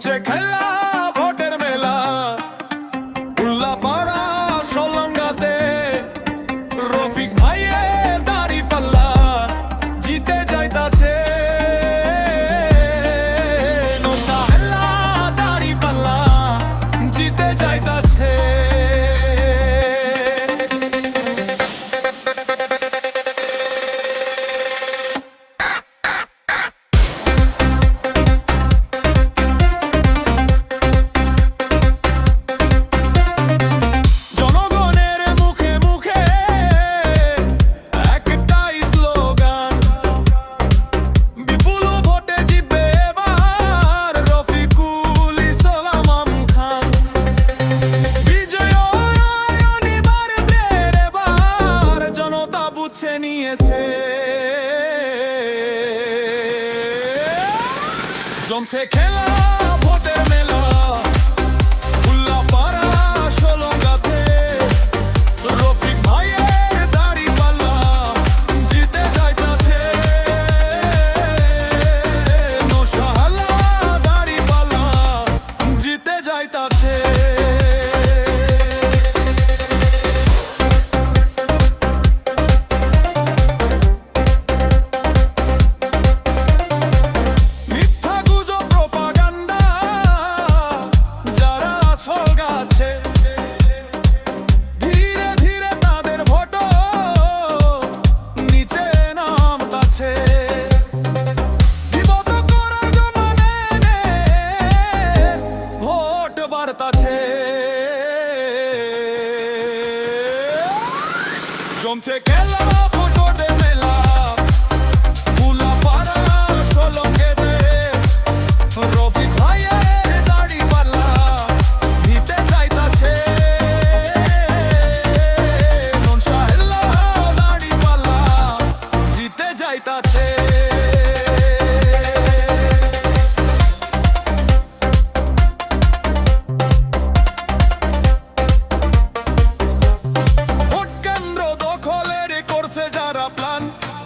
Check hello. বেছে নিয়েছে। জমছে খেলা ভোটের মেলা। আসে ধীরে ধীরে তাদের ভোটো নিচে নামতাছে। ভোট বাড়তাছে। jump to